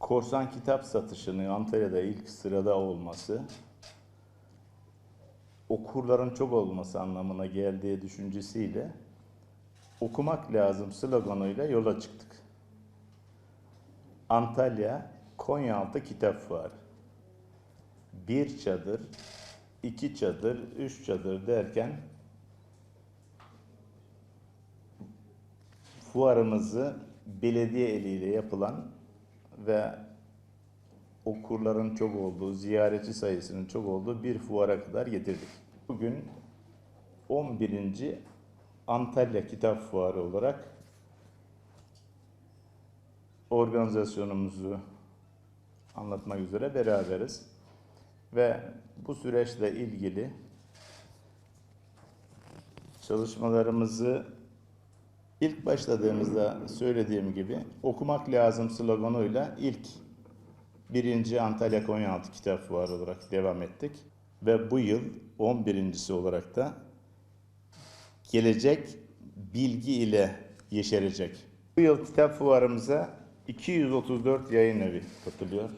korsan kitap satışının Antalya'da ilk sırada olması, okurların çok olması anlamına geldiği düşüncesiyle okumak lazım sloganıyla yola çıktık. Antalya Konyaaltı Kitap Fuarı. Bir çadır, iki çadır, üç çadır derken fuarımızı belediye eliyle yapılan ve okurların çok olduğu, ziyaretçi sayısının çok olduğu bir fuara kadar getirdik. Bugün 11. Antalya Kitap Fuarı olarak organizasyonumuzu anlatmak üzere beraberiz. Ve bu süreçle ilgili çalışmalarımızı ilk başladığımızda söylediğim gibi okumak lazım sloganıyla ilk birinci Antalya Konyaaltı Kitap Fuarı olarak devam ettik. Ve bu yıl 11.si olarak da gelecek bilgi ile yeşerecek. Bu yıl kitap fuarımıza 234 yayın evi katılıyor.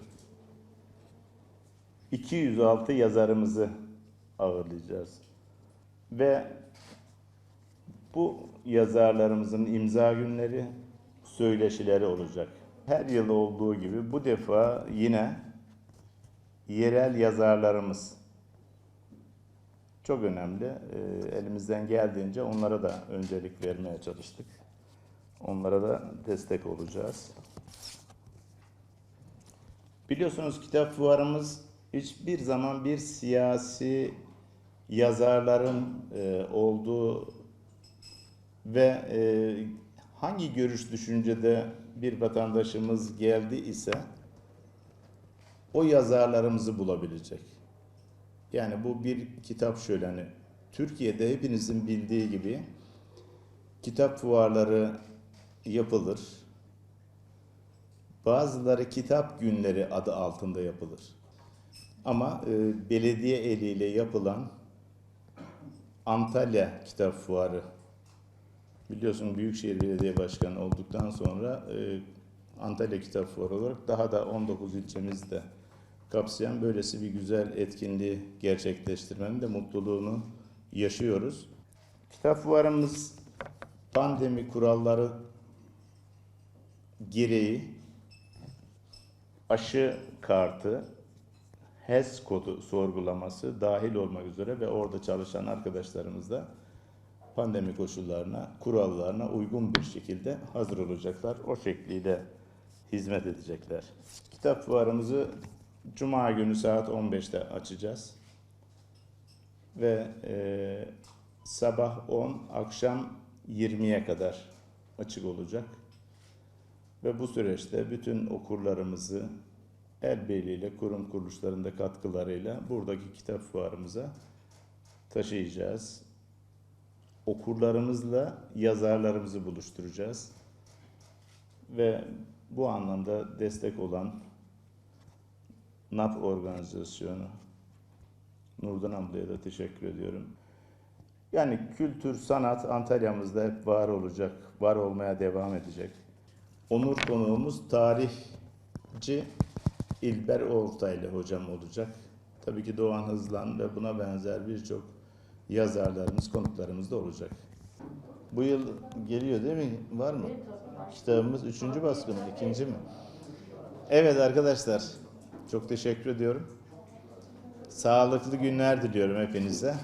206 yazarımızı ağırlayacağız. Ve bu yazarlarımızın imza günleri, söyleşileri olacak. Her yıl olduğu gibi bu defa yine yerel yazarlarımız çok önemli. Ee, Elimizden geldiğince onlara da öncelik vermeye çalıştık. Onlara da destek olacağız. Biliyorsunuz kitap fuarımız hiçbir zaman bir siyasi yazarların e, olduğu ve e, hangi görüş düşüncede bir vatandaşımız geldi ise o yazarlarımızı bulabilecek. Yani bu bir kitap şöleni. Türkiye'de hepinizin bildiği gibi kitap fuarları yapılır. Bazıları kitap günleri adı altında yapılır. Ama e, belediye eliyle yapılan Antalya Kitap Fuarı biliyorsun Büyükşehir Belediye Başkanı olduktan sonra e, Antalya Kitap Fuarı olarak daha da 19 ilçemizde kapsayan böylesi bir güzel etkinliği gerçekleştirmenin de mutluluğunu yaşıyoruz. Kitap fuarımız pandemi kuralları gereği aşı kartı, HES kodu sorgulaması dahil olmak üzere ve orada çalışan arkadaşlarımız da pandemi koşullarına, kurallarına uygun bir şekilde hazır olacaklar. O şekliyle hizmet edecekler. Kitap fuarımızı Cuma günü saat 15'te açacağız. Ve e, sabah 10, akşam 20'ye kadar açık olacak. Ve bu süreçte bütün okurlarımızı el birliğiyle, kurum kuruluşlarında katkılarıyla buradaki kitap fuarımıza taşıyacağız. Okurlarımızla yazarlarımızı buluşturacağız. Ve bu anlamda destek olan NAP organizasyonu Nurdan ablaya da teşekkür ediyorum. Yani kültür, sanat Antalya'mızda hep var olacak, var olmaya devam edecek. Onur konuğumuz tarihçi İlber Oltaylı hocam olacak. Tabii ki Doğan Hızlan ve buna benzer birçok yazarlarımız, konuklarımız da olacak. Bu yıl geliyor değil mi? Var mı? Kitabımız üçüncü baskın mı, ikinci mi? Evet arkadaşlar, çok teşekkür ediyorum. Sağlıklı günler diliyorum hepinize.